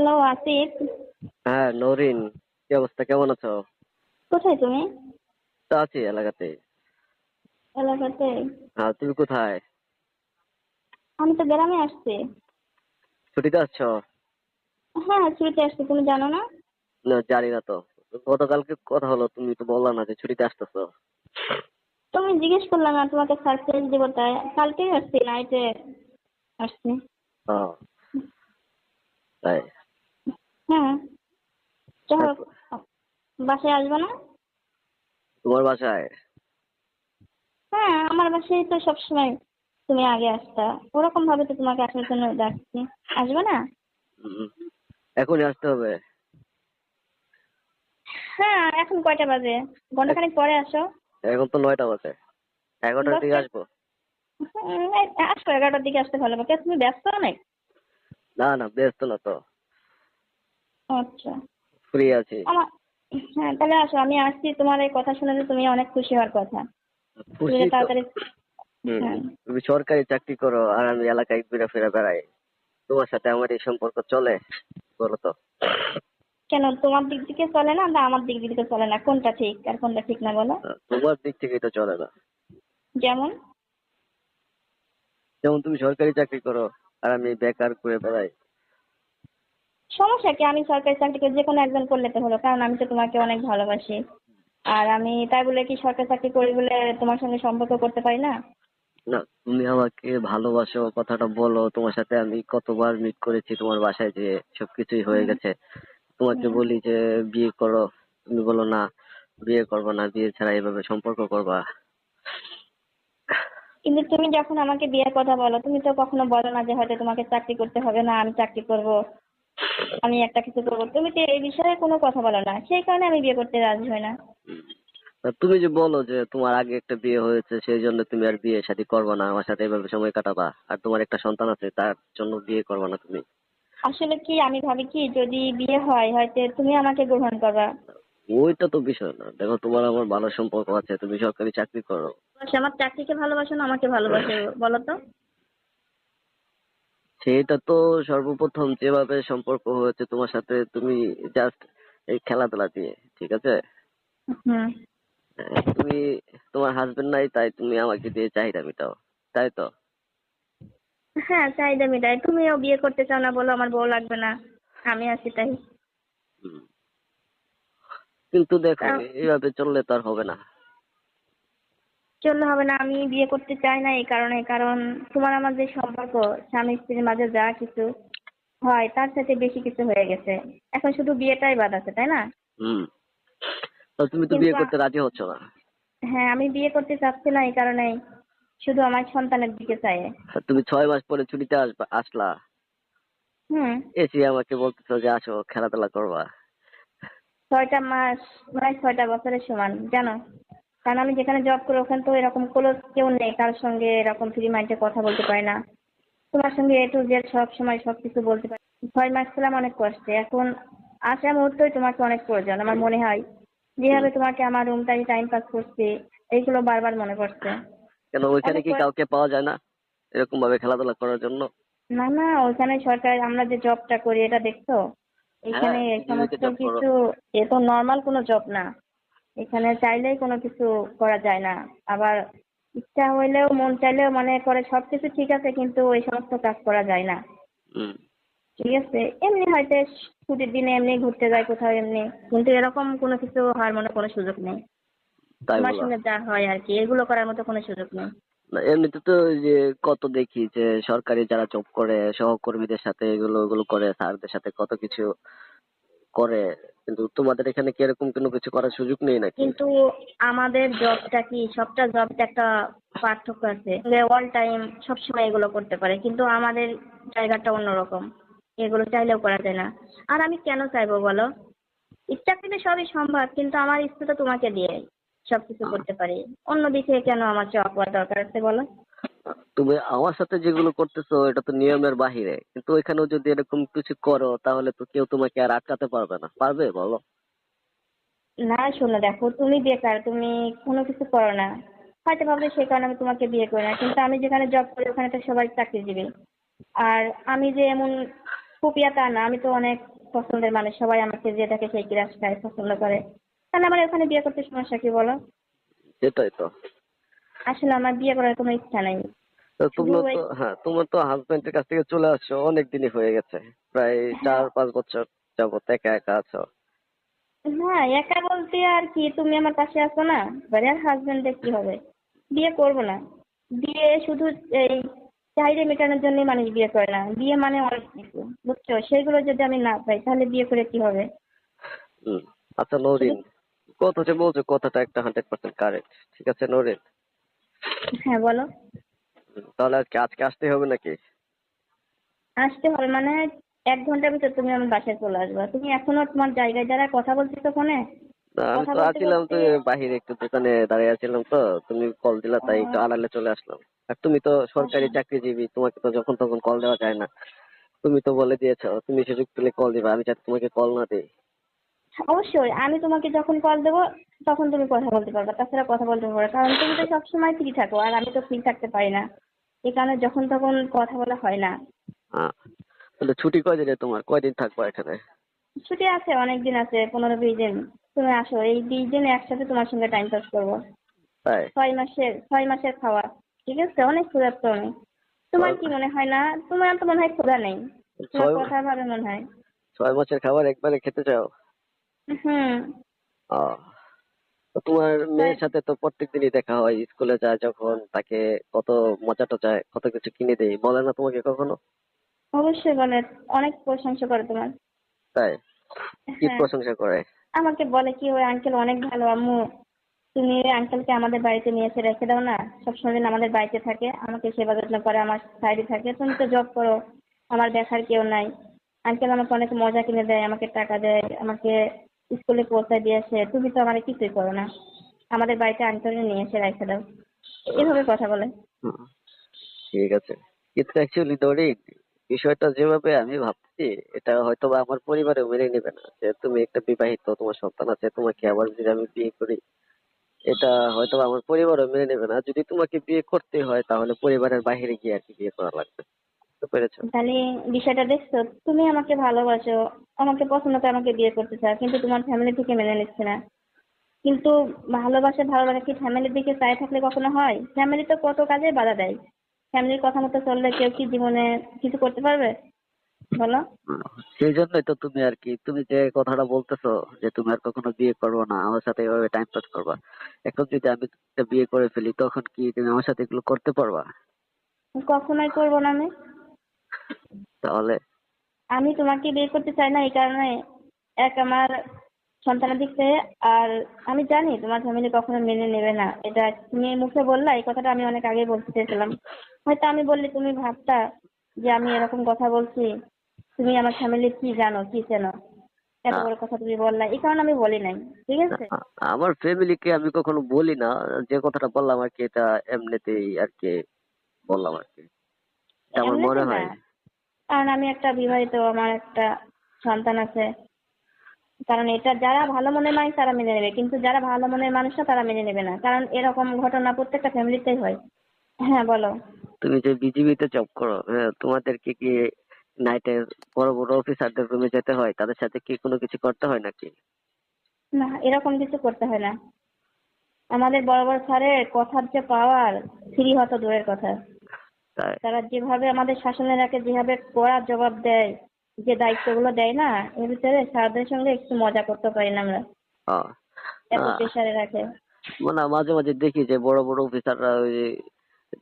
Hello Asif. হ্যাঁ নরিন কি অবস্থা? কেমন আছো? কোথায় তুমি? তো আছি এলাকাতে। এলাকাতে? হ্যাঁ তুমি কোথায়? আমি তো গ্রামে আসছি। ছুটিতে আসছো? হ্যাঁ ছুটিতে আসছি। তুমি জানো না? না জানি না তো। গতকালকে কথা হলো তুমি তো বললা না যে ছুটিতে আসতেছো। তুমি জিজ্ঞেস করলাম না তোমাকে সারপ্রাইজ দেবো তাই। কালকেই আসছি নাইটে আসছি। ও, তাই। হ্যাঁ যাই বাসায় আসবে না? তোমার বাসায়? হ্যাঁ আমার বাসায় তো সবসময় তুমি আগে আসতা। ওরকম ভাবে তো তোমাকে আসার জন্য ডাকছি। আসবে না? এখনই আসতে হবে? হ্যাঁ এখন কয়টা বাজে? ঘন্টাখানেক পরে আসো। এখন তো নয়টা বাজে। এগারোটার দিকে আসব? হুম, আসো এগারোটার দিকে আসতে ভালো হবে তুমি ব্যস্ত নাই না না ব্যস্ত না তো। আচ্ছা। ফ্রি আছি। আমার হ্যাঁ তাহলে আসো আমি আসছি। তোমার এই কথা শুনে যে তুমি অনেক খুশি হওয়ার কথা। তুমি খুশি তো। তাড়াতাড়ি হুম, হ্যাঁ। তুমি সরকারি চাকরি করো আর আমি এলাকায় ঘুরে ফিরে বেড়াই। তোমার সাথে আমার এই সম্পর্ক চলে বলো তো। কেন তোমার দিক থেকে চলে না না আমার দিক থেকে চলে না? কোনটা ঠিক আর কোনটা ঠিক না বলো? তোমার দিক থেকে তো চলে না। যেমন? যেমন তুমি সরকারি চাকরি করো আর আমি বেকার করে বেড়াই। সমস্যা কি? আমি সরকারি চাকরি করে যে কোনো একজন করলে তো হলো কারণ আমি তো তোমাকে অনেক ভালোবাসি। আর আমি তাই বলে কি সরকারি চাকরি করি বলে তোমার সঙ্গে সম্পর্ক করতে পারি না? না তুমি আমাকে ভালোবাসো কথাটা বলো। তোমার সাথে আমি কতবার মিট করেছি তোমার বাসায় যে সবকিছুই হয়ে গেছে। তোমাকে বলি যে বিয়ে করো। তুমি বলো না বিয়ে করব না বিয়ে ছাড়া এভাবে সম্পর্ক করবা? কিন্তু তুমি যখন আমাকে বিয়ের কথা বলো তুমি তো কখনো বলো না যে হয়তো তোমাকে চাকরি করতে হবে না আমি চাকরি করব। আমি একটা কিছু করব। তুমি তো এই বিষয়ে কোনো কথা বলো না। সেই কারণে আমি বিয়ে করতে রাজি হই না। তুমি যে বলো যে তোমার আগে একটা বিয়ে হয়েছে সেই জন্য তুমি আর বিয়ে শাদী করবে না। আমার সাথে এভাবে সময় কাটাবা। আর তোমার একটা সন্তান আছে তার জন্য বিয়ে করবে না তুমি। আসলে কি আমি ভাবি কি যদি বিয়ে হয় হয়তো তুমি আমাকে গ্রহণ করবা। ওইটা তো বিষয় না। দেখো তোমার আমার ভালো সম্পর্ক আছে তুমি সরকারি চাকরি করো। আমার চাকরিকে ভালোবাসো না আমাকে ভালোবাসে বলো তো। সেটা তো সর্বপ্রথম যেভাবে সম্পর্ক হয়েছে তোমার সাথে তুমি জাস্ট এই খেলাধুলা দিয়ে ঠিক আছে? হুম। হ্যাঁ, তুমি তোমার হাজবেন্ড নাই তাই তুমি আমাকে দিয়ে চাহিদা মেটাও তাই তো? হ্যাঁ চাহিদা মেটাই। তুমিও বিয়ে করতে চাও না বলো আমার বউ লাগবে না। আমি আছি তাই। কিন্তু দেখো এইভাবে চললে তো আর হবে না। চললে হবে না আমি বিয়ে করতে চাই না এই কারণে। কারণ তোমার আমার যে সম্পর্ক স্বামী স্ত্রীর মাঝে যা কিছু হয় তার সাথে বেশি কিছু হয়ে গেছে। এখন শুধু বিয়েটাই বাদ আছে তাই না? হুম। তো তুমি তো বিয়ে করতে রাজি হচ্ছ না। হ্যাঁ আমি বিয়ে করতে চাচ্ছি না এই কারণেই শুধু আমার সন্তানের দিকে চাই তুমি ছয় মাস পরে ছুটিতে আসবা আসলা? হুম। এসে আমাকে বলতেছো যে আসো খেলাধুলা করবা। ছয়টা মাস মানে ছয়টা বছরের সমান জানো? কারণ আমি যেখানে জব করি ওখানে তো এরকম কোনো কেউ নেই কারোর সঙ্গে এরকম ফ্রি মাইন্ডে কথা বলতে পারে না। তোমার সঙ্গে এ টু জেড সব সময় সব কিছু বলতে পারি। ছয় মাস ছিলাম অনেক কষ্টে এখন আসা মুহূর্তেই তোমাকে অনেক প্রয়োজন আমার মনে হয়। যেভাবে তোমাকে আমার রুমটাই টাইম পাস করছি এইগুলো বারবার মনে পড়ছে। কেন ওইখানে কি কাউকে পাওয়া যায় না? এরকম ভাবে খেলাধুলা করার জন্য? না না ওইখানে সরকার আমরা যে জবটা করি এটা দেখছ? এখানে হ্যাঁ, এই সমস্ত কিছু এ তো নর্মাল কোনো জব না। এখানে চাইলেই কোনো কিছু করা যায় না। আবার ইচ্ছা হইলেও মন চাইলেও মানে করে সবকিছু ঠিক আছে কিন্তু ওই সমস্ত কাজ করা যায় না। ঠিক আছে? এমনি হয়তো ছুটির দিনে এমনি ঘুরতে যায় কোথাও এমনি কিন্তু এরকম কোনো কিছু হওয়ার মনে কোনো সুযোগ নেই। তোমার সঙ্গে যা হয় আর কি এগুলো করার মতো কোনো সুযোগ নেই। এমনিতে তো ওই যে কত দেখি যে সরকারি যারা জব করে সহকর্মীদের সাথে এগুলো এগুলো করে স্যারদের সাথে কত কিছু করে। কিন্তু তোমাদের এখানে কি এরকম কোনো কিছু করার সুযোগ নেই নাকি? কিন্তু আমাদের জবটা কি, সবটা জবটা একটা পার্থক্য আছে। অল টাইম সবসময় এগুলো করতে পারে, কিন্তু আমাদের জায়গাটা অন্যরকম। এগুলো চাইলেও করা যায় না। আর আমি কেন চাইব বলো? ইচ্ছা করলে সবই সম্ভব, কিন্তু আমার ইচ্ছে তো তোমাকে দিয়ে সবকিছু করতে পারি। অন্য দিকে কেন আমার জব করার দরকার আছে বলো? তুমি আমার সাথে যেগুলো করতেছো এটা তো নিয়মের বাহিরে। কিন্তু ওইখানেও যদি এরকম কিছু করো তাহলে তো কেউ তোমাকে আর আটকাতে পারবে না। পারবে বলো? না শোনো দেখো তুমি বেকার তুমি কোনো কিছু করো না। হয়তো ভাবলে সেই কারণে আমি তোমাকে বিয়ে করি না কিন্তু আমি যেখানে জব করি ওখানে তো সবাই চাকরিজীবী। আর আমি যে এমন ফুপিয়া তা না আমি তো অনেক পছন্দের মানুষ সবাই আমাকে যে দেখে সেই ক্রাশ খায় পছন্দ করে। তাহলে আমার ওখানে বিয়ে করতে সমস্যা কি বলো? সেটাই তো। আসলে আমার বিয়ে করার কোনো ইচ্ছা নেই। তো তোমরা তো হ্যাঁ তোমার তো হাজবেন্ডের কাছ থেকে চলে আসছো অনেক দিনই হয়ে গেছে। প্রায় চার পাঁচ বছর যাবত একা একা আছো। হ্যাঁ একা বলতে আর কি তুমি আমার পাশে আছো না এবারে আর হাজবেন্ডের কি হবে? বিয়ে করব না। বিয়ে শুধু এই চাহিদা মেটানোর জন্যই মানুষ বিয়ে করে না। বিয়ে মানে অনেক কিছু বুঝছ? সেগুলো যদি আমি না পাই তাহলে বিয়ে করে কি হবে? আচ্ছা নরিন কথা যে বলছো কথাটা একটা হান্ড্রেড পার্সেন্ট কারেক্ট ঠিক আছে নরিন? হ্যাঁ বলো। তাহলে আজকে আজকে আসতে হবে নাকি? আসতে হবে মানে এক ঘণ্টার ভিতর তুমি আমার বাসায় চলে আসবে। তুমি এখনও তোমার জায়গায় যারা কথা বলছিস তো ফোনে আমি তো আছিলাম তো বাহিরে একটু দোকানে দাঁড়িয়ে আছিলাম তো তুমি কল দিলা তাই একটু আড়ালে চলে আসলাম। আর তুমি তো সরকারি চাকরিজীবী তোমাকে তো যখন তখন কল দেওয়া যায় না। তুমি তো বলে দিয়েছ তুমি সুযোগ পেলে কল দিবা আমি যাতে তোমাকে কল না দিই। অবশ্যই আমি তোমাকে যখন কল দেবো তখন তুমি কথা বলতে পারবে তাছাড়া কথা বলতে পারবে। কারণ তুমি তো সবসময় ফ্রি থাকো আর আমি তো ফ্রি থাকতে পারি না। এই কারণে যখন তখন কথা বলা হয় না। তাহলে ছুটি কয়দিনে তোমার? কয়দিন থাকব এখানে? ছুটি আছে অনেক দিন আছে পনেরো বিশ দিন। তুমি আসো এই বিশ দিন একসাথে তোমার সঙ্গে টাইম পাস করব। ছয় মাসের ছয় মাসের খাওয়া ঠিক আছে? অনেক ক্ষুধার্ত আমি। তোমার কি মনে হয় না? তোমার তো মনে হয় ক্ষুধা নেই। তোমার কথা ভাবে মনে হয়। ছয় মাসের খাবার একবারে খেতে চাও? হুম। ও তো তোমার মেয়ের সাথে তো প্রত্যেকদিনই দেখা হয় স্কুলে যায় যখন তাকে কত মজা টজায় কত কিছু কিনে দেই বলে না তোমাকে কখনো? অবশ্যই বলে অনেক প্রশংসা করে তোমার। তাই? কি হ্যাঁ। প্রশংসা করে? আমাকে বলে কি ওই আঙ্কেল অনেক ভালো আম্মু। তুমি ওই আঙ্কেলকে আমাদের বাড়িতে নিয়ে এসে রেখে দাও না। সবসময় দিন আমাদের বাড়িতে থাকে আমাকে সেবা যত্ন করে আমার সাইডে থাকে। তুমি তো জব করো আমার দেখার কেউ নাই। আঙ্কেল আমাকে অনেক মজা কিনে দেয় আমাকে টাকা দেয় আমাকে স্কুলে পৌঁছায় দিয়ে আসে, তুমি তো আমার কিছুই করো না। আমাদের বাড়িতে আঙ্কেলকে নিয়ে এসে রেখে দাও। এভাবে কথা বলে। ঠিক আছে। কিন্তু অ্যাকচুয়ালি দরিন বিষয়টা যেভাবে আমি ভাবছি, এটা হয়তো বা আমার পরিবারে মেনে নেবে না। যে তুমি একটা বিবাহিত, তোমার সন্তান আছে, তোমাকে আবার যদি আমি বিয়ে করি, এটা হয়তো আমার পরিবারও মেনে নেবে না। যদি তোমাকে বিয়ে করতে হয়, তাহলে পরিবারের বাইরে গিয়ে আর কি বিয়ে করা লাগবে? বুঝতে পেরেছ। তাহলে বিষয়টা দেখছ তুমি আমাকে ভালোবাসো আমাকে পছন্দ করে আমাকে বিয়ে করতে চাও কিন্তু তোমার ফ্যামিলি থেকে মেনে নিচ্ছে না। কিন্তু ভালোবাসা ভালোবাসা কি ফ্যামিলির দিকে চাই থাকলে কখনো হয়? ফ্যামিলি তো কত কাজে বাধা দেয়। ফ্যামিলির কথা মতো চললে কেউ কি জীবনে কিছু করতে পারবে? বলো। সেই জন্যই তো তুমি আর কি তুমি যে কথাটা বলতেছো যে তুমি আর কখনো বিয়ে করব না আমার সাথে এভাবে টাইম পাস করবা। এখন যদি আমি বিয়ে করে ফেলি তখন কি তুমি আমার সাথে এগুলো করতে পারবা? কখনোই করব না আমি। তাহলে? আমি তোমাকে বিয়ে করতে চাই না এই কারণে এক আমার সন্তানের দিক থেকে আর আমি জানি তোমার ফ্যামিলি কখনো মেনে নেবে না। এটা তুমি মুখে বললা এই কথাটা আমি অনেক আগে বলতে চেয়েছিলাম। হয়তো আমি বললে তুমি ভাবতা যে আমি এরকম কথা বলছি তুমি আমার ফ্যামিলি কি জানো কি চেনো? এত বড় কথা তুমি বললা এই কারণে আমি বলি নাই ঠিক আছে? আমার ফ্যামিলিকে আমি কখনো বলি না যে কথাটা বললাম আর কি এটা এমনিতেই আর কি বললাম আর কি। আমার মনে হয় কারণ আমি একটা বিবাহিত আমার একটা সন্তান আছে। কারণ এটা যারা ভালো মনের মানুষ তারা মেনে নেবে কিন্তু যারা ভালো মনের মানুষ না তারা মেনে নেবে না। কারণ এরকম ঘটনা প্রত্যেকটা ফ্যামিলিতেই হয়। হ্যাঁ বলো। তুমি যে বিজিবিতে জব করো হ্যাঁ তোমাদেরকে কি নাইটে বড় বড় অফিসারদের রুমে যেতে হয়? তাদের সাথে কি কোনো কিছু করতে হয় নাকি? না এরকম কিছু করতে হয় না। আমাদের বড় বড় স্যারের কথার যে পাওয়ার ফ্রি হতো দূরের কথা। তারা যেভাবে আমাদের শাসনে রাখে যেভাবে কড়া জবাব দেয় যে দায়িত্বগুলো দেয় না এর ভিতরে স্যারদের সঙ্গে একটু মজা করতে পারি না আমরা। এত প্রেশারে রাখে মানে মাঝে মাঝে দেখি যে বড় বড় অফিসাররা ওই যে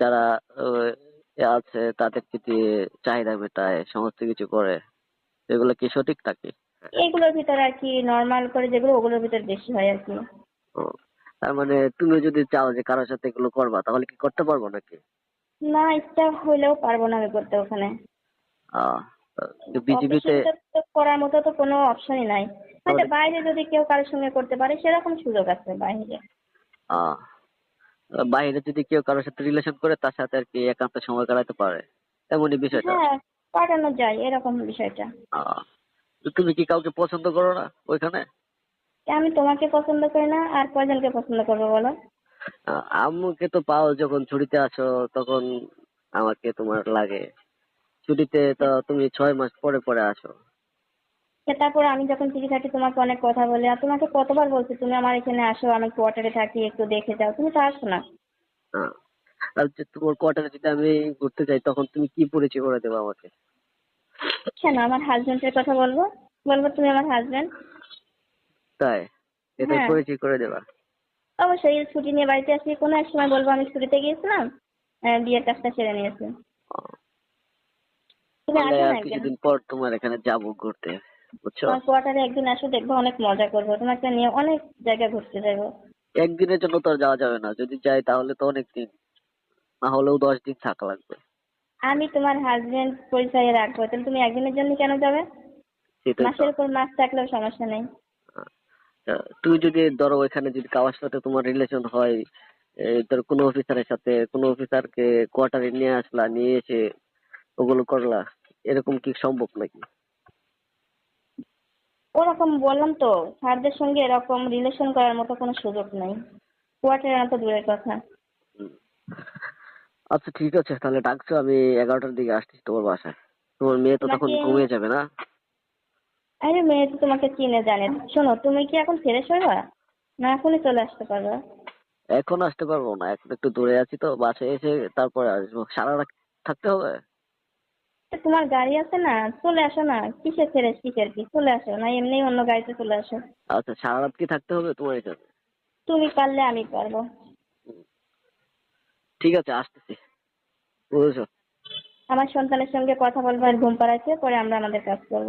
যারা আছে তাদের দিয়ে চাহিদা মেটায় সমস্ত কিছু করে। এগুলো কি সঠিক থাকে এগুলোর ভিতরে আর কি নর্মাল করে যেগুলো ওগুলোর ভিতরে বেশি হয় আর কি। ও, তার মানে তুমি যদি চাও যে কারোর সাথে এগুলো করবা তাহলে কি করতে পারব নাকি? না ইচ্ছা হইলেও পারব না আমি করতে ওখানে। বিজিবিতে করার মতো তো কোনো অপশনই নাই। হয়তো বাইরে যদি কেউ কারোর সঙ্গে করতে পারে সেরকম সুযোগ আছে বাইরে। বাইরে যদি কেউ কারোর সাথে রিলেশন করে তার সাথে আর কি একান্ত সময় কাটাতে পারে। এমনই বিষয়টা। হ্যাঁ কাটানো যায় এরকম বিষয়টা। তুমি কি কাউকে পছন্দ করো না ওইখানে? আমি তোমাকে পছন্দ করি না আর কয়জনকে পছন্দ করব বলো? আম্মুকে তো পাও যখন ছুটিতে আসো তখন আমাকে তোমার লাগে। ছুটিতে তো তুমি ছয় মাস পরে পরে আসো। তারপর আমি যখন ফ্রি থাকি তোমাকে অনেক কথা বলি। আর তোমাকে কতবার বলছি তুমি আমার এখানে আসো আমি কোয়ার্টারে থাকি একটু দেখে যাও। তুমি তো আসো না। আর তোমার কোয়ার্টারে যদি আমি ঘুরতে যাই তখন তুমি কি পরিচয় করে দেবে আমাকে? কেন? আমার হাজবেন্ডের কথা বলব? বলব তুমি আমার হাজবেন্ড তাই? এটা হ্যাঁ। পরিচয় করে দেবা। অবশ্যই ছুটি নিয়ে বাড়িতে আসি। কোনো এক সময় বলব আমি ছুটিতে গিয়েছিলাম বিয়ের কাজটা সেরে নিয়েছি। কিছুদিন পর তোমার এখানে যাব ঘুরতে বুঝছ? কোয়ার্টারে একদিন আসো দেখব অনেক মজা করব। তোমাকে নিয়ে অনেক জায়গা ঘুরতে যাব। একদিনের জন্য তো যাওয়া যাবে না। যদি যাই তাহলে তো অনেক দিন না হলেও দশ দিন থাকা লাগবে। আমি তোমার হাজবেন্ড পরিচয়ে রাখব। তাহলে তুমি একদিনের জন্য কেন যাবে? মাসের উপর মাস থাকলেও সমস্যা নেই। তুমি যদি ধরো ওইখানে যদি কারোর সাথে তোমার রিলেশন হয় ধরো কোনো অফিসারের সাথে কোনো অফিসারকে কোয়ার্টারে নিয়ে আসলা নিয়ে এসে ওগুলো করলা এরকম কি সম্ভব নাকি? ওরকম বললাম তো স্যারদের সঙ্গে এরকম রিলেশন করার মতো কোনো সুযোগ নেই। কোয়ার্টারে না তো দূরের কথা। আচ্ছা ঠিক আছে তাহলে ডাকছো আমি এগারোটার দিকে আসছি তোমার বাসায়। তোমার মেয়ে তো তখন ঘুমিয়ে যাবে না? আরে মেয়ে তো তোমাকে চিনে জানে। শোনো তুমি কি এখন ফ্রেশ হইবা না এখনই চলে আসতে পারবে। এখন আসতে পারব না এখন একটু দূরে আছি তো বাসায় এসে তারপরে আসব। সারা রাত থাকতে হবে? তো তোমার গাড়ি আছে না? চলে আসো না। কিসের ফ্রেশ কিসের কি? চলে আসো না এমনি অন্য গাড়িতে চলে আসো। আচ্ছা সারা রাত কি থাকতে হবে তোমার এখানে? তুমি পারলে আমি পারব। ঠিক আছে আসতেছি। বুঝেছ? আমার সন্তানের সঙ্গে কথা বলব আর ঘুম পাড়াচ্ছে পরে আমরা আমাদের কাজ করব।